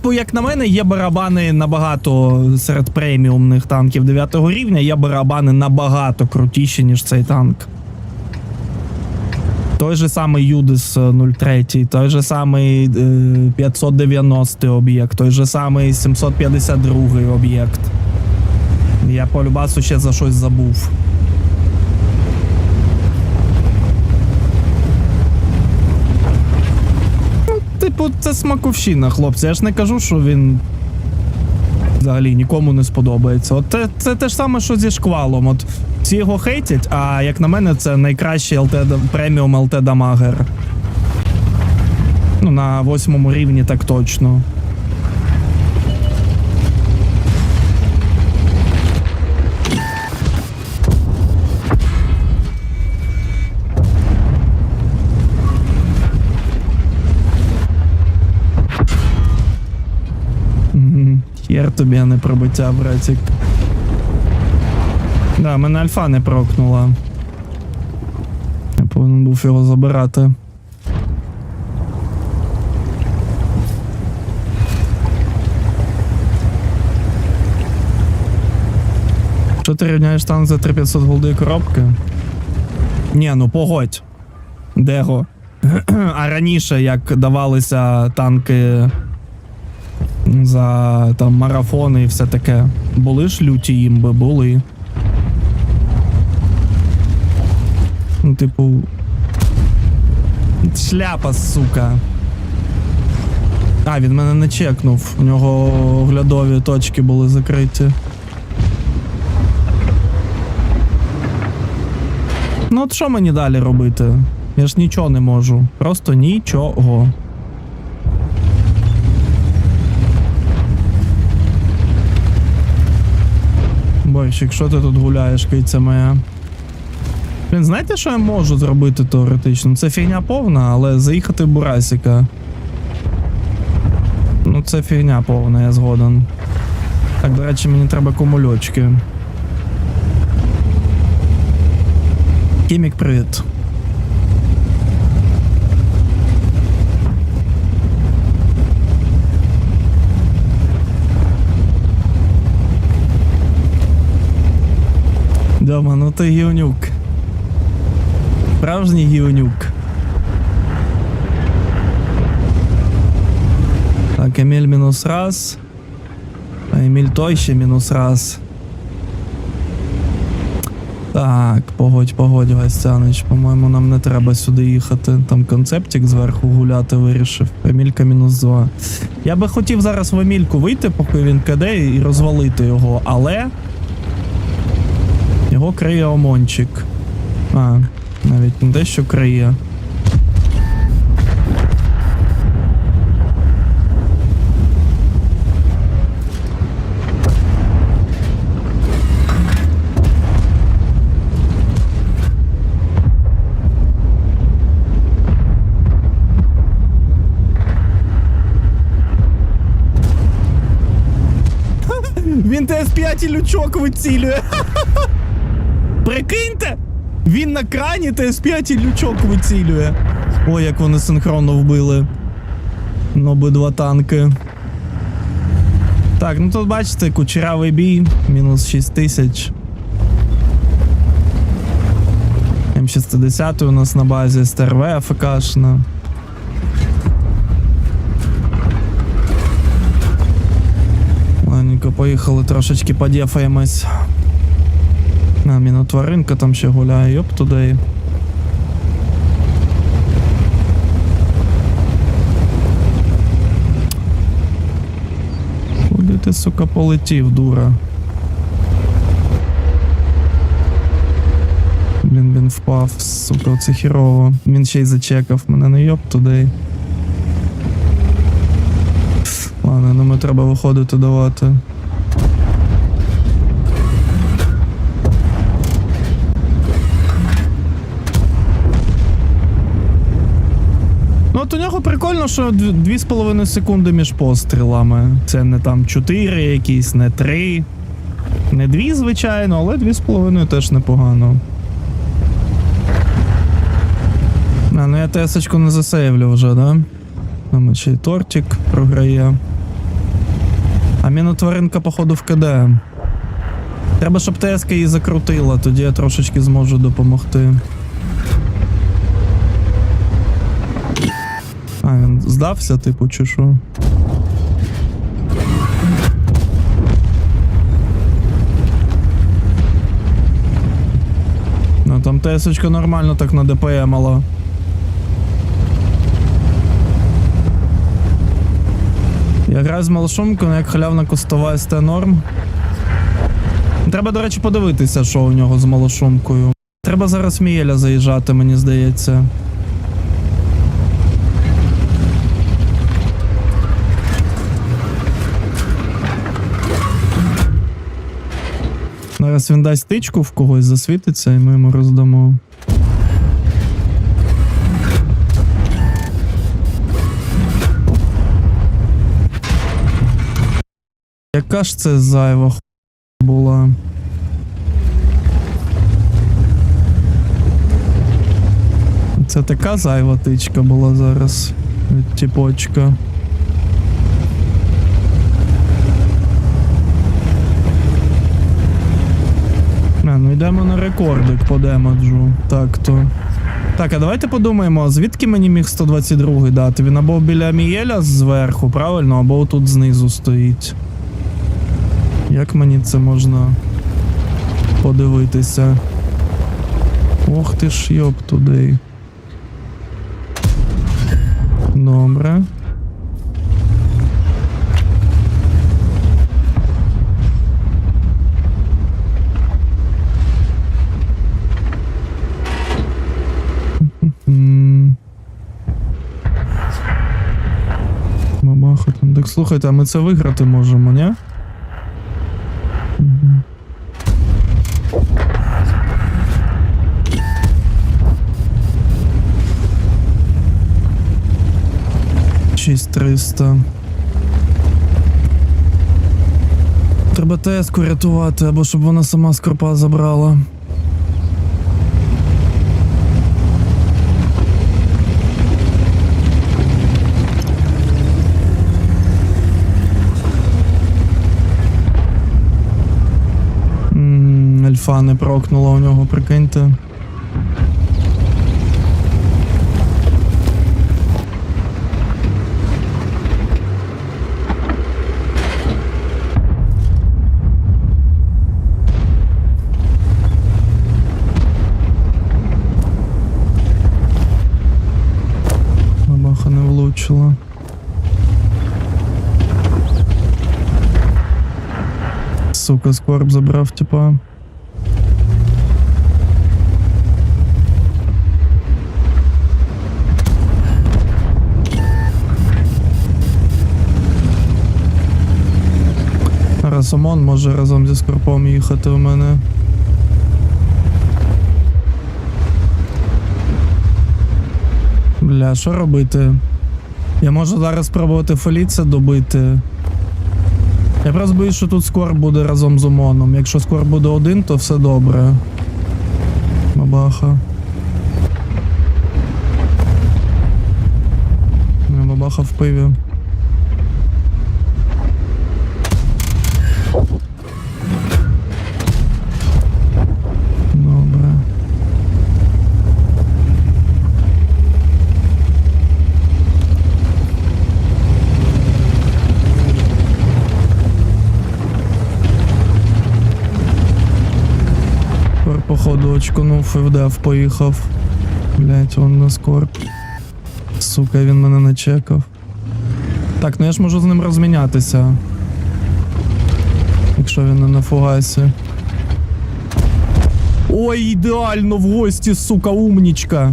Типу, як на мене, є барабани набагато серед преміумних танків 9 рівня, є барабани набагато крутіші, ніж цей танк. Той же самий Юдис е, 03, той же самий е, 590 об'єкт, той же самий 752 об'єкт. Я по любасу ще за щось забув. Ну, Типу, це смаковщина, хлопці. Я ж не кажу, що він взагалі нікому не сподобається. От це, це те ж саме, що зі шквалом. От всі його хейтять, а як на мене, це найкращий LT, преміум LT дамагер. Ну, на восьмому рівні так точно. Хер тобі, а не пробиття, братик. Да, мене альфа не прокнула. Я повинен був його забирати. Що ти рівняєш танк за 3500 голди коробки? Ні, ну погодь. Дего. А раніше, як давалися танки за там марафони і все таке. Були ж люті імби, були. Ну, типу. Шляпа, сука. А, він мене не чекнув. У нього оглядові точки були закриті. Ну, от що мені далі робити? Я ж нічого не можу. Просто нічого. Борщик, що ти тут гуляєш, киця моя? Блін, знаєте, що я можу зробити теоретично? Це фігня повна, але заїхати в Бурасіка. Ну, це фігня повна, я згоден. Так, до речі, мені треба кумульочки. Кімік, привіт. Дома, ну ти гівнюк. Справжній гівнюк. Так, Еміль мінус раз. А Еміль той ще мінус раз. Так, погодь, погодь, Гастянич. По-моєму, нам не треба сюди їхати. Там концептик зверху гуляти вирішив. Емілька мінус два. Я би хотів зараз в Емільку вийти, поки він каде, і розвалити його, але. Його криє омончик. А, навіть не те, що криє. Він ТС5 і лючок вицілює. Прикиньте! Він на крані ТС5 і лючок вицілює. Ой, як вони синхронно вбили. Ну, обидва танки. Так, ну тут бачите, кучерявий бій, мінус 6 тисяч. М60 у нас на базі СТРВ АФКшна. Ладненько, поїхали трошечки подєфаємось. А, мінотваринка там ще гуляє, йоп туди. Куди ти, сука, полетів, дура? Блін, він впав, сука, це хірово. Він ще й зачекав мене, не йоп туди. Ладно, ну ми треба виходити давати. От у нього прикольно, що 2,5 секунди між пострілами. Це не там 4 якісь, не 3. Не 2, звичайно, але 2,5 теж непогано. А, ну я тесочку не засейвлю вже, да? Там ще й тортик програє. А мінотваринка, походу, в КД. Треба, щоб ТСК її закрутила, тоді я трошечки зможу допомогти. А, він здався, типу, чи що? Ну там ТСочка нормально так на ДПМала. Я граю з малошумкою, як халявна кустова СТ норм. Треба, до речі, подивитися, що у нього з малошумкою. Треба зараз Мієля заїжджати, мені здається. Зараз він дасть тичку в когось засвітиться, і ми йому роздамо. Яка ж це зайва х... була? Це така зайва тичка була зараз від тіпочка. Йдемо на рекордик по демеджу. Так то. Так, а давайте подумаємо, звідки мені міг 122 дати? Він або біля Мієля зверху, правильно, або тут знизу стоїть. Як мені це можна подивитися? Ох ти ж йоп туди. Добре. Бабаха. Так слухайте, а ми це виграти можемо, ні? Шість триста. Треба теску рятувати, або щоб вона сама скорпа забрала. М, не прокнула у нього, прикиньте. Бабаха не влучила. Сука, скорб забрав, типа. Расомон може разом зі скорпом їхати в мене. Бля, що робити? Я можу зараз спробувати фоліце добити. Я просто боюсь, що тут скор буде разом з ОМОНом. Якщо скор буде один, то все добре. Бабаха. Бабаха в пиві. Добре. Тепер, походу, очкунув і вдав, поїхав. Блять, он на скорб. Сука, він мене не чекав. Так, ну я ж можу з ним розмінятися. Якщо він не на фугасі. Ой, ідеально в гості, сука, умнічка.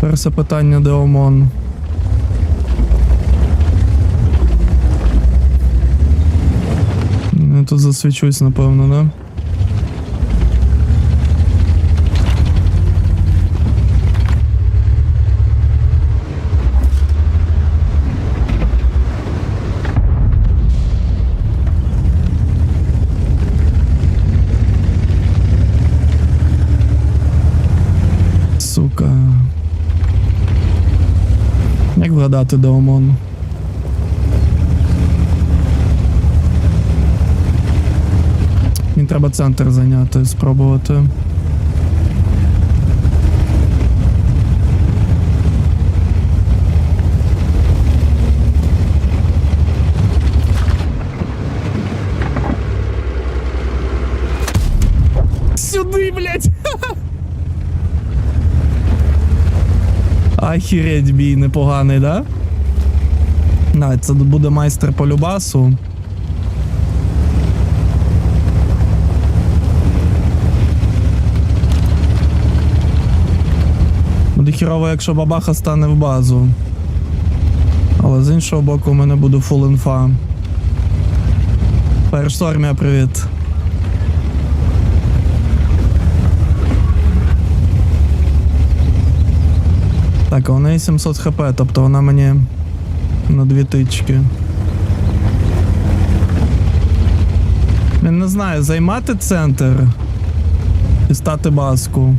Перше питання, де ОМОН. Я тут засвічусь, напевно, да? Сука. Як вгадати, де ОМОН? Треба центр зайняти, спробувати. Сюди, блядь! Ахіреть бій непоганий, да? На, це буде майстер по любасу. Хірово, якщо бабаха стане в базу. Але з іншого боку, у мене буде фул інфа. Перш армія, привіт. Так, а у неї 700 хп, тобто вона мені на дві тички. Я не знаю, займати центр і стати баску.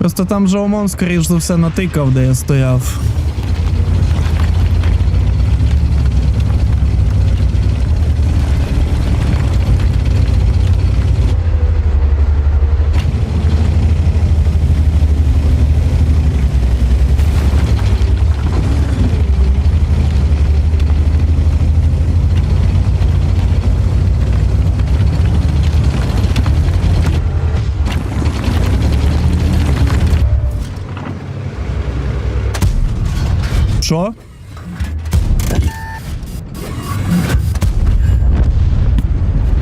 Просто там же ОМОН, скоріш за все, натикав, де я стояв. Що?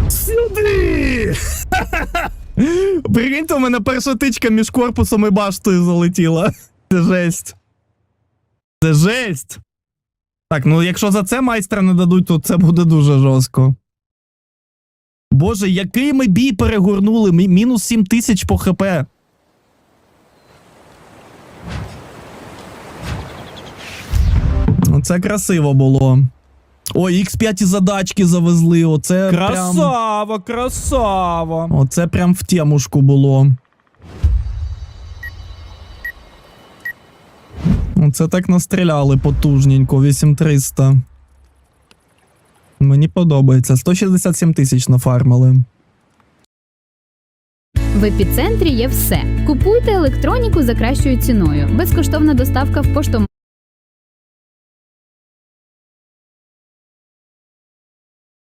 Сюди! Прикиньте, у мене перша тичка між корпусом і баштою залетіла. Це жесть. Це жесть. Так, ну якщо за це майстра не дадуть, то це буде дуже жорстко. Боже, який ми бій перегорнули? Мінус 7 тисяч по хп. Це красиво було. Ой, X5 і задачки завезли. Оце прям. Красава, красава. Оце прям в темушку було. Оце так настріляли потужненько, 8300. Мені подобається. 167 тисяч нафармили. В епіцентрі є все. Купуйте електроніку за кращою ціною. Безкоштовна доставка в поштомат.